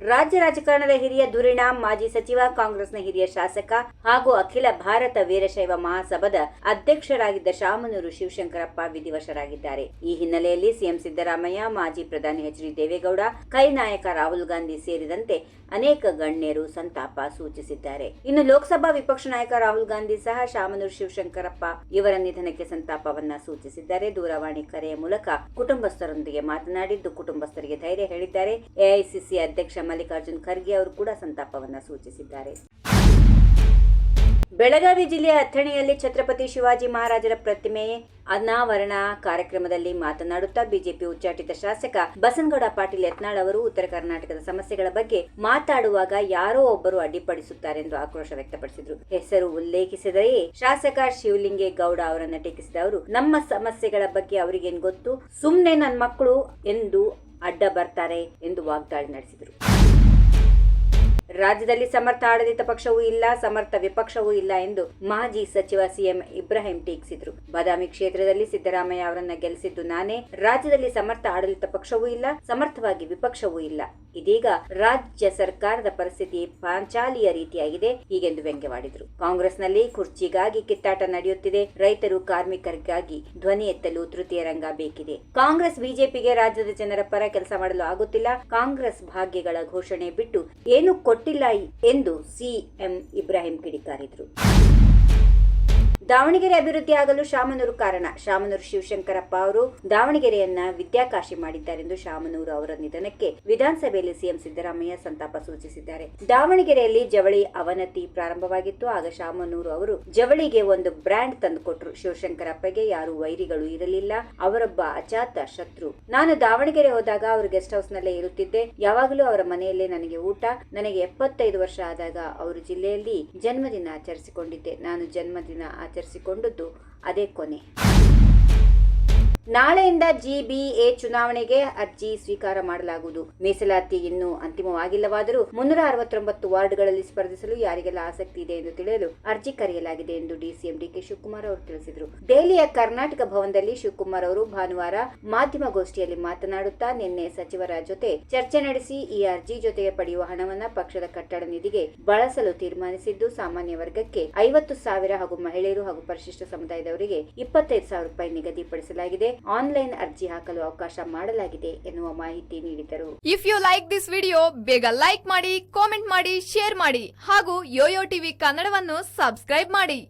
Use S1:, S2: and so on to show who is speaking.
S1: ರಾಜ್ಯ ರಾಜಕಾರಣದ ಹಿರಿಯ ಧುರೀಣ, ಮಾಜಿ ಸಚಿವ, ಕಾಂಗ್ರೆಸ್ನ ಹಿರಿಯ ಶಾಸಕ ಹಾಗೂ ಅಖಿಲ ಭಾರತ ವೀರಶೈವ ಮಹಾಸಭಾದ ಅಧ್ಯಕ್ಷರಾಗಿದ್ದ ಶಾಮನೂರು ಶಿವಶಂಕರಪ್ಪ ವಿಧಿವಶರಾಗಿದ್ದಾರೆ. ಈ ಹಿನ್ನೆಲೆಯಲ್ಲಿ ಸಿಎಂ ಸಿದ್ದರಾಮಯ್ಯ, ಮಾಜಿ ಪ್ರಧಾನಿ ಎಚ್ ಡಿ ದೇವೇಗೌಡ, ಕೈ ನಾಯಕ ರಾಹುಲ್ ಗಾಂಧಿ ಸೇರಿದಂತೆ ಅನೇಕ ಗಣ್ಯರು ಸಂತಾಪ ಸೂಚಿಸಿದ್ದಾರೆ. ಇನ್ನು ಲೋಕಸಭಾ ವಿಪಕ್ಷ ನಾಯಕ ರಾಹುಲ್ ಗಾಂಧಿ ಸಹ ಶಾಮನೂರು ಶಿವಶಂಕರಪ್ಪ ಇವರ ನಿಧನಕ್ಕೆ ಸಂತಾಪವನ್ನ ಸೂಚಿಸಿದ್ದಾರೆ. ದೂರವಾಣಿ ಕರೆಯ ಮೂಲಕ ಕುಟುಂಬಸ್ಥರೊಂದಿಗೆ ಮಾತನಾಡಿದ್ದು ಕುಟುಂಬಸ್ಥರಿಗೆ ಧೈರ್ಯ ಹೇಳಿದ್ದಾರೆ. ಎಐಸಿಸಿ ಅಧ್ಯಕ್ಷ ಮಲ್ಲಿಕಾರ್ಜುನ್ ಖರ್ಗೆ ಅವರು ಕೂಡ ಸಂತಾಪವನ್ನು ಸೂಚಿಸಿದ್ದಾರೆ. ಬೆಳಗಾವಿ ಜಿಲ್ಲೆಯ ಅಥಣಿಯಲ್ಲಿ ಛತ್ರಪತಿ ಶಿವಾಜಿ ಮಹಾರಾಜರ ಪ್ರತಿಮೆ ಅನಾವರಣ ಕಾರ್ಯಕ್ರಮದಲ್ಲಿ ಮಾತನಾಡುತ್ತಾ ಬಿಜೆಪಿ ಉಚ್ಚಾಟಿತ ಶಾಸಕ ಬಸನಗೌಡ ಪಾಟೀಲ್ ಯತ್ನಾಳ್ ಅವರು ಉತ್ತರ ಕರ್ನಾಟಕದ ಸಮಸ್ಯೆಗಳ ಬಗ್ಗೆ ಮಾತಾಡುವಾಗ ಯಾರೋ ಒಬ್ಬರು ಅಡ್ಡಿಪಡಿಸುತ್ತಾರೆಂದು ಆಕ್ರೋಶ ವ್ಯಕ್ತಪಡಿಸಿದರು. ಹೆಸರು ಉಲ್ಲೇಖಿಸಿದರೆಯೇ ಶಾಸಕ ಶಿವಲಿಂಗೇಗೌಡ ಅವರನ್ನು ಟೀಕಿಸಿದ ಅವರು, ನಮ್ಮ ಸಮಸ್ಯೆಗಳ ಬಗ್ಗೆ ಅವರಿಗೇನ್ ಗೊತ್ತು? ಸುಮ್ನೆ ನನ್ನ ಮಕ್ಕಳು ಎಂದು ಅಡ್ಡ ಬರ್ತಾರೆ ಎಂದು ವಾಗ್ದಾಳಿ ನಡೆಸಿದರು. ರಾಜ್ಯದಲ್ಲಿ ಸಮರ್ಥ ಆಡಳಿತ ಪಕ್ಷವೂ ಇಲ್ಲ, ಸಮರ್ಥ ವಿಪಕ್ಷವೂ ಇಲ್ಲ ಎಂದು ಮಾಜಿ ಸಚಿವ ಸಿಎಂ ಇಬ್ರಾಹಿಂ ಟೀಕಿಸಿದ್ರು. ಬಾದಾಮಿ ಕ್ಷೇತ್ರದಲ್ಲಿ ಸಿದ್ದರಾಮಯ್ಯ ಅವರನ್ನ ಗೆಲ್ಲಿಸಿದ್ದು ನಾನೇ. ರಾಜ್ಯದಲ್ಲಿ ಸಮರ್ಥ ಆಡಳಿತ ಪಕ್ಷವೂ ಇಲ್ಲ, ಸಮರ್ಥವಾಗಿ ವಿಪಕ್ಷವೂ ಇಲ್ಲ. ಇದೀಗ ರಾಜ್ಯ ಸರ್ಕಾರದ ಪರಿಸ್ಥಿತಿ ಪಾಂಚಾಲಿಯ ರೀತಿಯಾಗಿದೆ ಹೀಗೆಂದು ವ್ಯಂಗ್ಯವಾಡಿದ್ರು. ಕಾಂಗ್ರೆಸ್ನಲ್ಲಿ ಕುರ್ಚಿಗಾಗಿ ಕಿತ್ತಾಟ ನಡೆಯುತ್ತಿದೆ. ರೈತರು ಕಾರ್ಮಿಕರಿಗಾಗಿ ಧ್ವನಿ ಎತ್ತಲು ತೃತೀಯ ರಂಗ ಬೇಕಿದೆ. ಕಾಂಗ್ರೆಸ್ ಬಿಜೆಪಿಗೆ ರಾಜ್ಯದ ಜನರ ಪರ ಕೆಲಸ ಮಾಡಲು ಆಗುತ್ತಿಲ್ಲ. ಕಾಂಗ್ರೆಸ್ ಭಾಗ್ಯಗಳ ಘೋಷಣೆ ಬಿಟ್ಟು ಏನು ಕೊಟ್ಟಿಲ್ಲ ಎಂದು ಸಿಎಂ ಇಬ್ರಾಹಿಂ ಕಿಡಿಕಾರಿದರು. ದಾವಣಗೆರೆ ಅಭಿವೃದ್ಧಿ ಆಗಲು ಶಾಮನೂರು ಕಾರಣ. ಶಾಮನೂರು ಶಿವಶಂಕರಪ್ಪ ಅವರು ದಾವಣಗೆರೆಯನ್ನ ವಿದ್ಯಾಕಾಶಿ ಮಾಡಿದ್ದಾರೆಂದು ಶಾಮನೂರು ಅವರ ನಿಧನಕ್ಕೆ ವಿಧಾನಸಭೆಯಲ್ಲಿ ಸಿಎಂ ಸಿದ್ದರಾಮಯ್ಯ ಸಂತಾಪ ಸೂಚಿಸಿದ್ದಾರೆ. ದಾವಣಗೆರೆಯಲ್ಲಿ ಜವಳಿ ಅವನತಿ ಪ್ರಾರಂಭವಾಗಿತ್ತು. ಆಗ ಶಾಮನೂರು ಅವರು ಜವಳಿಗೆ ಒಂದು ಬ್ರ್ಯಾಂಡ್ ತಂದುಕೊಟ್ರು. ಶಿವಶಂಕರಪ್ಪಗೆ ಯಾರು ವೈರಿಗಳು ಇರಲಿಲ್ಲ. ಅವರೊಬ್ಬ ಅಜಾತ ಶತ್ರು. ನಾನು ದಾವಣಗೆರೆ ಹೋದಾಗ ಅವರು ಗೆಸ್ಟ್ ಹೌಸ್ ನಲ್ಲೇ ಇರುತ್ತಿದ್ದೆ. ಯಾವಾಗಲೂ ಅವರ ಮನೆಯಲ್ಲೇ ನನಗೆ ಊಟ. ನನಗೆ ಎಪ್ಪತ್ತೈದು ವರ್ಷ ಆದಾಗ ಅವರು ಜಿಲ್ಲೆಯಲ್ಲಿ ಜನ್ಮದಿನ ಆಚರಿಸಿಕೊಂಡಿದ್ದೆ. ನಾನು ಜನ್ಮದಿನ ಆಚರಿಸಿಕೊಂಡದ್ದು ಅದೇ ಕೊನೆ. ನಾಳೆಯಿಂದ ಜಿಬಿಎ ಚುನಾವಣೆಗೆ ಅರ್ಜಿ ಸ್ವೀಕಾರ ಮಾಡಲಾಗುವುದು. ಮೀಸಲಾತಿ ಇನ್ನೂ ಅಂತಿಮವಾಗಿಲ್ಲವಾದರೂ ಮುನ್ನೂರ ಅರವತ್ತೊಂಬತ್ತು ವಾರ್ಡ್ಗಳಲ್ಲಿ ಸ್ಪರ್ಧಿಸಲು ಯಾರಿಗೆಲ್ಲ ಆಸಕ್ತಿ ಇದೆ ಎಂದು ತಿಳಿಯಲು ಅರ್ಜಿ ಕರೆಯಲಾಗಿದೆ ಎಂದು ಡಿಸಿಎಂ ಡಿಕೆ ಶಿವಕುಮಾರ್ ಅವರು ತಿಳಿಸಿದರು. ದೆಹಲಿಯ ಕರ್ನಾಟಕ ಭವನದಲ್ಲಿ ಶಿವಕುಮಾರ್ ಅವರು ಭಾನುವಾರ ಮಾಧ್ಯಮಗೋಷ್ಠಿಯಲ್ಲಿ ಮಾತನಾಡುತ್ತಾ ನಿನ್ನೆ ಸಚಿವರ ಜೊತೆ ಚರ್ಚೆ ನಡೆಸಿ ಈ ಅರ್ಜಿ ಜೊತೆಗೆ ಪಡೆಯುವ ಹಣವನ್ನು ಪಕ್ಷದ ಕಟ್ಟಡ ನಿಧಿಗೆ ಬಳಸಲು ತೀರ್ಮಾನಿಸಿದ್ದು, ಸಾಮಾನ್ಯ ವರ್ಗಕ್ಕೆ ಐವತ್ತು ಸಾವಿರ ಹಾಗೂ ಮಹಿಳೆಯರು ಹಾಗೂ ಪರಿಶಿಷ್ಟ ಸಮುದಾಯದವರಿಗೆ ಇಪ್ಪತ್ತೈದು ಸಾವಿರ ರೂಪಾಯಿ ನಿಗದಿಪಡಿಸಲಾಗಿದೆ. ಆನ್ಲೈನ್ ಅರ್ಜಿ ಹಾಕಲು ಅವಕಾಶ ಮಾಡಲಾಗಿದೆ ಎನ್ನುವ ಮಾಹಿತಿ ನೀಡಿದರು.
S2: If you like this video ಬೇಗ ಲೈಕ್ ಮಾಡಿ ಕಾಮೆಂಟ್ ಮಾಡಿ ಶೇರ್ ಮಾಡಿ ಹಾಗೂ ಯೋಯೋ ಟಿವಿ ಕನ್ನಡವನ್ನು ಸಬ್ಸ್ಕ್ರೈಬ್ ಮಾಡಿ.